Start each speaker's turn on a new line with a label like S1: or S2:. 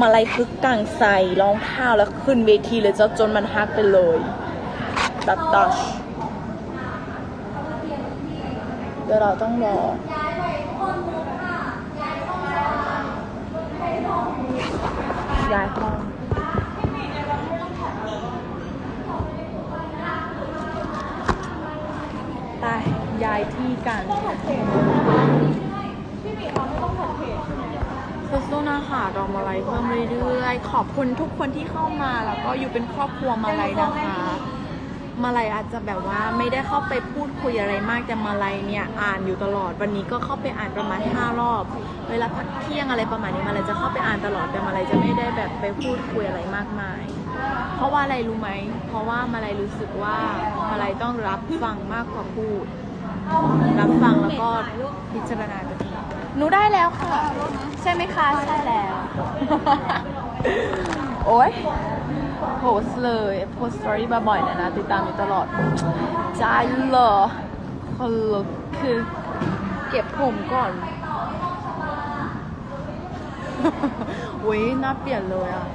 S1: มาลัยคึกต่างใส่รองเท้าแล้วขึ้นเวทีเลยเจ้าจนมันฮักไปเลยตัดตัชเดี๋ยวเราต้องรอย้ายห้องไปย้ายที่กันสู้ๆนะ ค่ะดอกมาลัยเพิ่มเรื่อยๆ ขอบคุณทุกคนที่เข้ามาแล้วก็อยู่เป็นครอบครัวมาลัยนะคะ มาลัยอาจจะแบบว่าไม่ได้เข้าไปพูดคุยอะไรมากแต่มาลัยเนี่ยอ่านอยู่ตลอดวันนี้ก็เข้าไปอ่านประมาณ5รอบ เวลาพักเที่ยงอะไรประมาณนี้มาลัยจะเข้าไปอ่านตลอดแต่มาลัยจะไม่ได้แบบไปพูดคุยอะไรมากมาย เพราะว่าอะไรรู้ไหมเพราะว่ามาลัยรู้สึกว่ามาลัยต้องรับฟังมากกว่าพูด รับฟังแล้วก็พิจารณาตัวเองหนูได้แล้วค่ะ ใช่ไหมคะ ใช่แล้ว โอ้ยโพสเลยโพสต์สตอรี่บ่อยๆนะนะ ติดตามอยู่ตลอดใจเหรอคนลุกคือ เก็บผมก่อนอุ้ยน่าเปลี่ยนเลยอะ